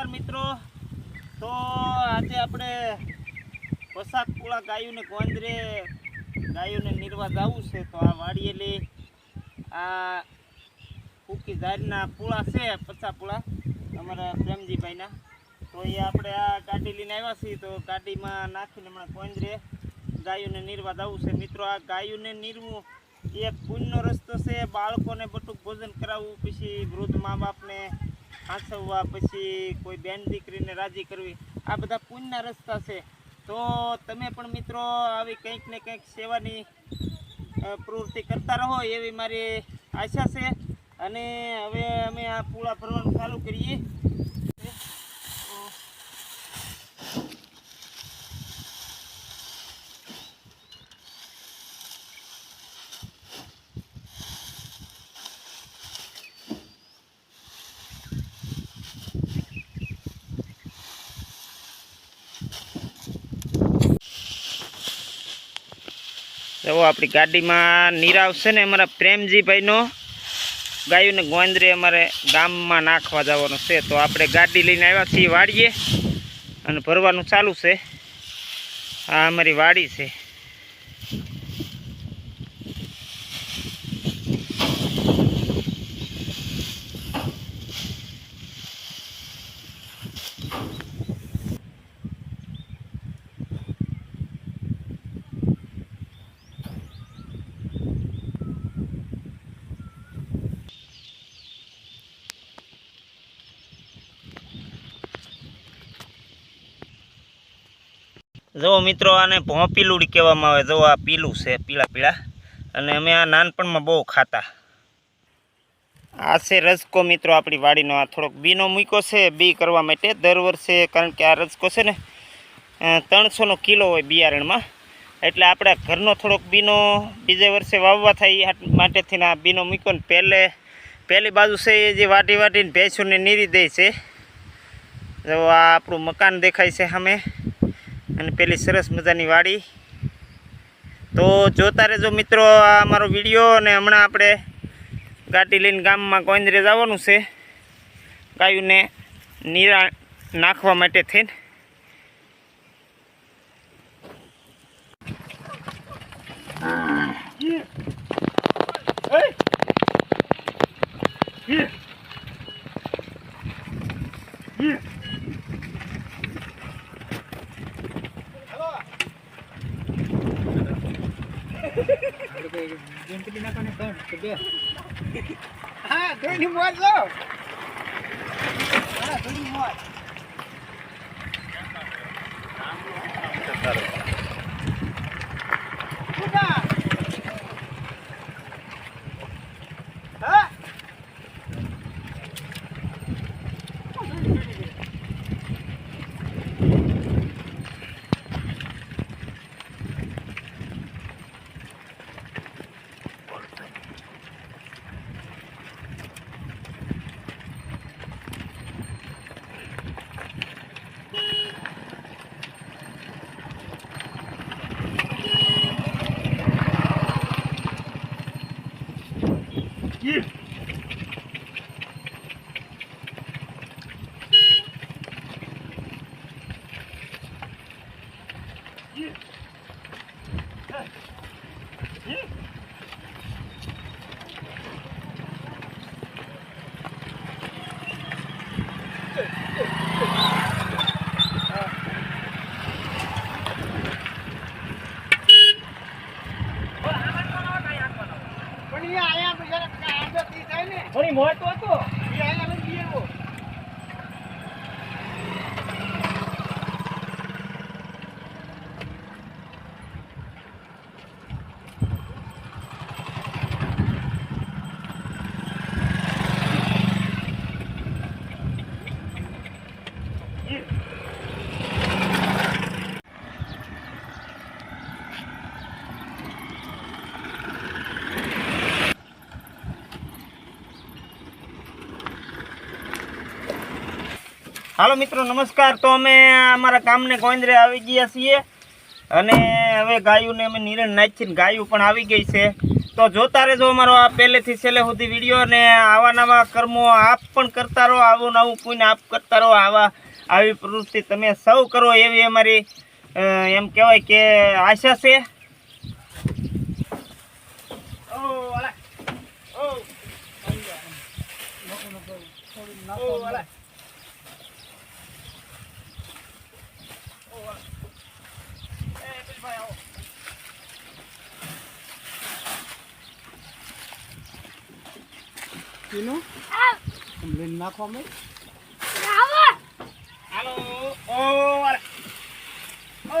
નમસ્કાર મિત્રો. તો આજે આપણે વસાક પુળા ગાયોને ગોંદરે, ગાયોને નિર્વા જવું છે. તો આ વાડીએલી આ ફૂકી ઝાડના પુળા છે પચાસ પુળા, અમારા પ્રેમજીભાઈના. તો એ આપણે આ ગાડી લઈને આવ્યા છીએ. તો ગાડીમાં નાખીને હમણાં ગોંદરે ગાયોને નિર્વા જવું છે. મિત્રો, આ ગાયોને નિર્વું એ પુણ્યનો રસ્તો છે. બાળકોને બટુક ભોજન કરાવવું, પછી વૃદ્ધ મા બાપને હાંસવવા પછી કોઈ બેન દીકરીને રાજી કરવી, આ બધા પુણ્યના રસ્તા છે. તો તમે પણ મિત્રો આવી કંઈક ને કંઈક સેવાની પ્રવૃત્તિ કરતા રહો એવી મારી આશા છે. અને હવે અમે આ પૂળા ભરવાનું ચાલુ કરીએ. જુઓ આપણી ગાડીમાં નીરાવ છે ને અમારા પ્રેમજીભાઈનો. ગાયુંને ગોંદરે અમારે ગામમાં નાખવા જવાનો છે. તો આપણે ગાડી લઈને આવ્યા છીએ વાડીએ. અને ભરવાનું ચાલુ છે. આ અમારી વાડી છે. જુઓ મિત્રો, આને ભોંપીલુડી કહેવામાં આવે. જુઓ આ પીલું છે, પીળા પીળા. અને અમે આ નાનપણમાં બહુ ખાતા. આ છે રસકો મિત્રો, આપણી વાડીનો. આ થોડોક બીનો મૂક્યો છે, બી કરવા માટે. દર વર્ષે, કારણ કે આ રસકો છે ને ત્રણસોનો કિલો હોય બિયારણમાં. એટલે આપણે ઘરનો થોડોક બીનો બીજે વર્ષે વાવવા થાય એ માટેથી આ બીનો મૂક્યો ને. પહેલે, પહેલી બાજુ છે એ જે વાટી વાટીને ભેંસોને નીરી દે છે. જો આ આપણું મકાન દેખાય છે સામે. અને પેલી સરસ મજાની વાડી. તો જોતા રહેજો મિત્રો આ અમારો વીડિયો અને હમણાં આપણે ગાડી લઈને ગામમાં કોઈન્દ્રે જવાનું છે, ગાયોને નીરા નાખવા માટે થઈને. હા ધોની મોજ લો. હા ધોની મોજ. કુદા પણ થોડી મોટ હતો. હાલો મિત્રો નમસ્કાર. તો અમે અમારા ગામને ગોંદરે આવી ગયા છીએ અને હવે ગાયોને અમે નિરણ નાખીને ગાયું પણ આવી ગઈ છે. તો જોતા રહેજો અમારો આ પહેલેથી છેલ્લે સુધી વીડિયો અને આવા નવા કર્મો આપ પણ કરતા રહો આવું નવું કોઈને આપ કરતા રહો આવા આવી પ્રવૃત્તિ તમે સૌ કરો એવી અમારી એમ કહેવાય કે આશા છે. ઓ, એ, પેલીભાઈ આવો. એનું લઈને નાખવા મેં હાલો. ઓ ઓ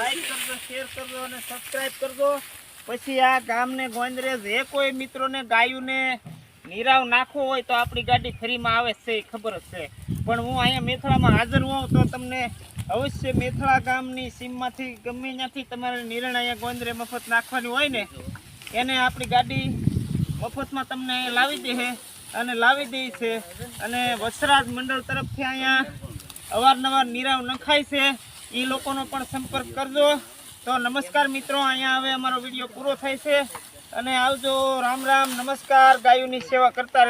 લાઈક કરજો શેર કરજો અને સબસ્ક્રાઇબ કરજો. પછી આ ગામને ગોંદરે જે કોઈ મિત્રોને ગાયુંને નિરાવ નાખવો હોય તો આપણી ગાડી ફ્રીમાં આવે છે એ ખબર જ છે. પણ હું અહીંયા મેથળામાં હાજર હોઉં તો તમને અવશ્ય મેથળા ગામની સીમમાંથી ગમે ત્યાંથી તમારે નિરણ અહીંયા ગોંદરે મફત નાખવાની હોય ને એને આપણી ગાડી મફતમાં તમને અહીંયા લાવી દે છે અને લાવી દે છે. અને વસરાજ મંડળ તરફથી અહીંયા અવારનવાર નીરાવ નખાય છે. એ લોકોનો પણ સંપર્ક કરજો. તો નમસ્કાર મિત્રો, અહીંયા હવે અમારો વીડિયો પૂરો થાય છે. અને આવજો. રામ રામ. નમસ્કાર. ગાયોની સેવા કરતા.